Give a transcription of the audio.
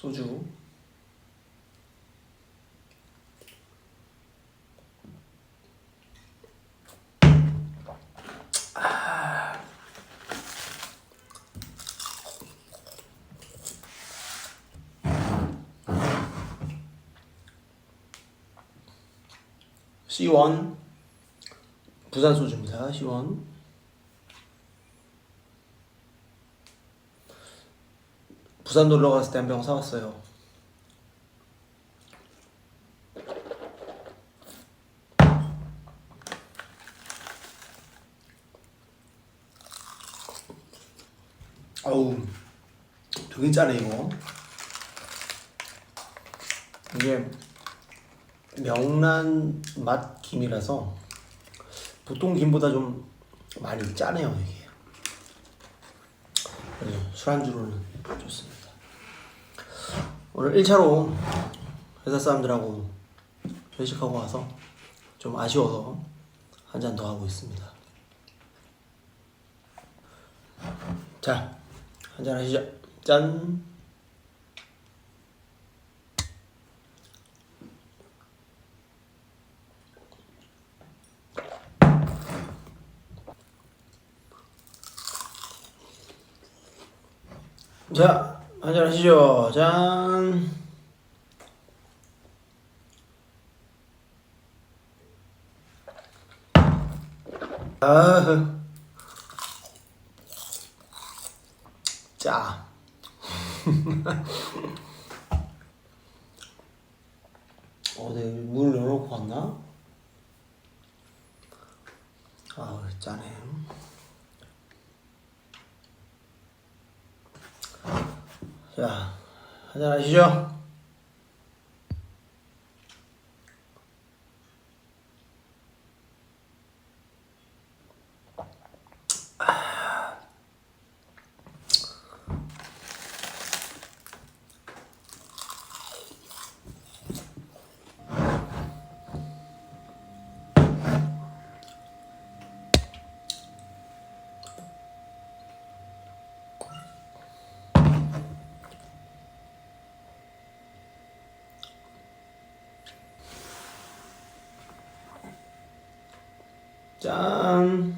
소주. 아... 시원. 부산 소주입니다. 시원. 부산 놀러 갔을 때 한 병 사왔어요. 아우 되게 짜네 이거. 이게 명란 맛 김이라서 보통 김보다 좀 많이 짜네요 이게. 그래서 술안주로는 좋습니다. 오늘 1차로 회사 사람들하고 회식하고 와서 좀 아쉬워서 한 잔 더 하고 있습니다. 자, 한 잔 하시죠. 짠. 자, 한잔 하시죠. 짠. 아, 짜. 어, 내가 물 넣어놓고 왔나? 아, 짜네. 자, 한잔 하시죠. 짠.